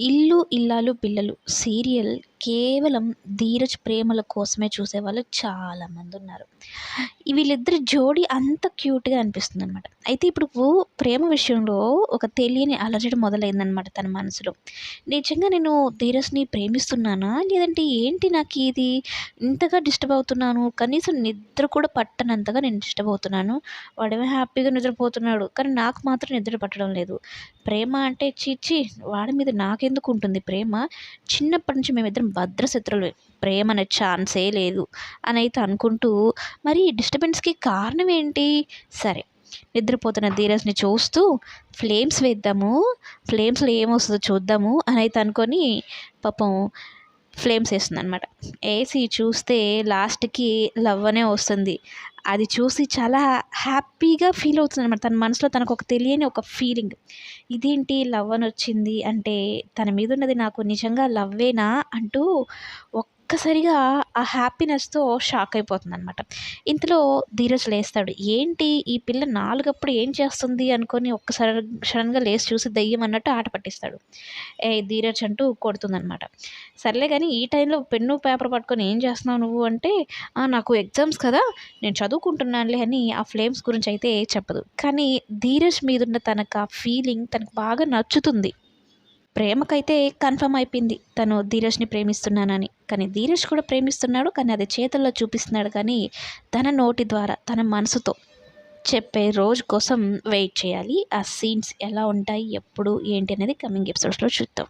ఇల్లు ఇల్లాలు పిల్లలు. సీరియల్ కేవలం ధీరజ్ ప్రేమల కోసమే చూసేవాళ్ళు చాలామంది ఉన్నారు. వీళ్ళిద్దరి జోడి అంత క్యూట్గా అనిపిస్తుంది అనమాట అయితే ఇప్పుడు ప్రేమ విషయంలో ఒక తెలియని అలజడి మొదలైందనమాట తన మనసులో. నిజంగా నేను ధీరజ్ని ప్రేమిస్తున్నానా? లేదంటే ఏంటి నాకు ఇది? ఇంతగా డిస్టర్బ్ అవుతున్నాను. కనీసం నిద్ర కూడా పట్టనంతగా నేను డిస్టర్బ్ అవుతున్నాను. వాడేమో హ్యాపీగా నిద్రపోతున్నాడు. కానీ నాకు మాత్రం నిద్ర పట్టడం లేదు. ప్రేమ అంటే చీచి వాడి మీద నాకెందుకు ఉంటుంది ప్రేమ? చిన్నప్పటి నుంచి మేమిద్దరం భద్రశత్రులు ప్రేమ అనే ఛాన్సే లేదు అని అయితే అనుకుంటూ మరి ఈ డిస్టర్బెన్స్కి కారణం ఏంటి సరే నిద్రపోతున్న ధీరజ్ని చూస్తూ ఫ్లేమ్స్ వేద్దాము ఫ్లేమ్స్లో ఏమొస్తుందో చూద్దాము అని అయితే అనుకొని పాపం ఫ్లేమ్స్ వేస్తుంది అనమాట వేసి చూస్తే లాస్ట్కి లవ్ అనే వస్తుంది. అది చూసి చాలా హ్యాపీగా ఫీల్ అవుతుంది అనమాట తన మనసులో తనకు ఒక తెలియని ఒక ఫీలింగ్. ఇదేంటి లవ్ అని వచ్చింది అంటే తన మీద ఉన్నది నాకు నిజంగా లవ్వేనా అంటూ ఒక్కసారిగా ఆ హ్యాపీనెస్తో షాక్ అయిపోతుంది అనమాట ఇంతలో ధీరజ్ లేస్తాడు. ఏంటి? ఈ పిల్ల నాలుగప్పుడు ఏం చేస్తుంది? అనుకొని ఒక్కసారి సడన్గా లేచి చూసి దయ్యం అన్నట్టు ఆట పట్టిస్తాడు. ఏ ధీరజ్ అంటూ కొడుతుందనమాట సర్లే కానీ ఈ టైంలో పెన్ను పేపర్ పట్టుకొని ఏం చేస్తున్నావు నువ్వు? అంటే నాకు ఎగ్జామ్స్ కదా నేను చదువుకుంటున్నానులే అని ఆ ఫ్లేమ్స్ గురించి అయితే చెప్పదు. కానీ ధీరజ్ మీదున్న తనకు ఆ ఫీలింగ్ తనకు బాగా నచ్చుతుంది. ప్రేమకైతే కన్ఫర్మ్ అయిపోయింది. తను ధీరజ్ని ప్రేమిస్తున్నానని. కానీ ధీరజ్ కూడా ప్రేమిస్తున్నాడు కానీ అది చేతుల్లో చూపిస్తున్నాడు. కానీ తన నోటి ద్వారా తన మనసుతో చెప్పే రోజు కోసం వెయిట్ చేయాలి. ఆ సీన్స్ ఎలా ఉంటాయి ఎప్పుడు ఏంటి అనేది కమింగ్ ఎపిసోడ్స్లో చూద్దాం.